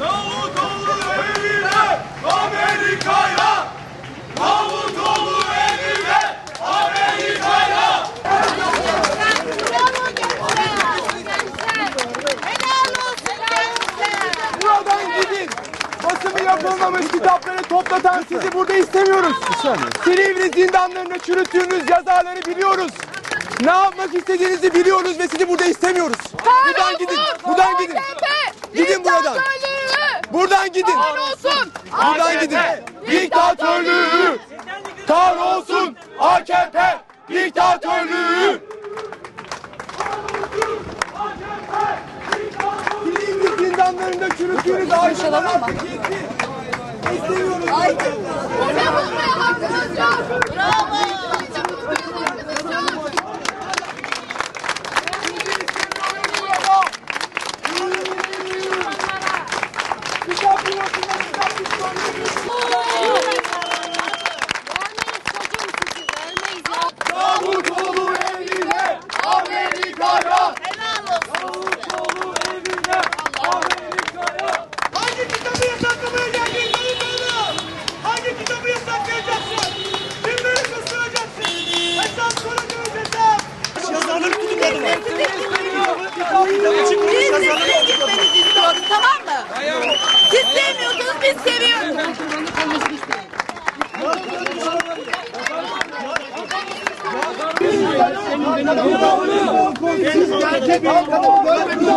Davutoğlu evine Amerika'ya Davutoğlu evine Amerika'ya Buradan gidin. Basımı yapılmamış kitapları toplatan sizi burada istemiyoruz. Silivri zindanlarında çürüttüğünüz yazarları biliyoruz. Ne yapmak istediğinizi biliyoruz ve sizi burada istemiyoruz. Buradan gidin. Buradan gidin. Buradan gidin. olsun. Buradan gidin. Diktatörlüğü. Kar olsun AKP diktatörlüğü. Silivri zindanlarında çürüttüğünüz aydınlar artık yetti. İstemiyoruz. Bize bulmaya hakkınız yok. Bravo. De size gitmenizi istiyoruz tamam mı? Siz sevmiyorsunuz biz seviyoruz. Siz gerçek halk adamı görmediniz.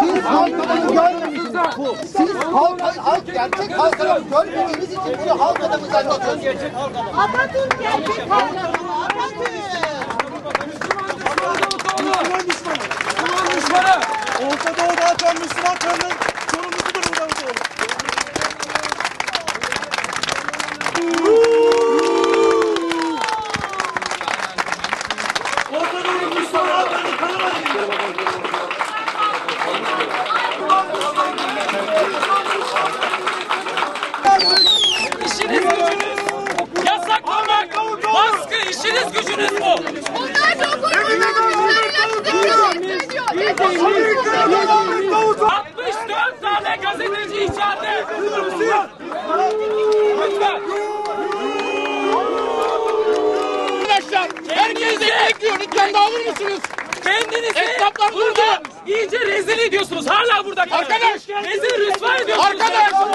Siz halk adamı görmediniz. Siz halk, halk gerçek halk adamı görmediğiniz için bunu halk adamı zannediyorsunuz. Atatürk gerçek kahramanı Atatürk. Atan Müslüman kanının sorumlusudur bu Davutoğlu. Orta Doğu'da Müslüman kanının tanımadığı İşiniz gücünüz yasaklamak, baskı işiniz gücünüz bu. Arkadaşlar herkes bekliyor. Lütfen dağılır mısınız? Kendinizi Esnaflar burada iyice rezil ediyorsunuz. Hala burada. Arkadaş. Rezil rüsva ediyorsunuz. Arkadaş.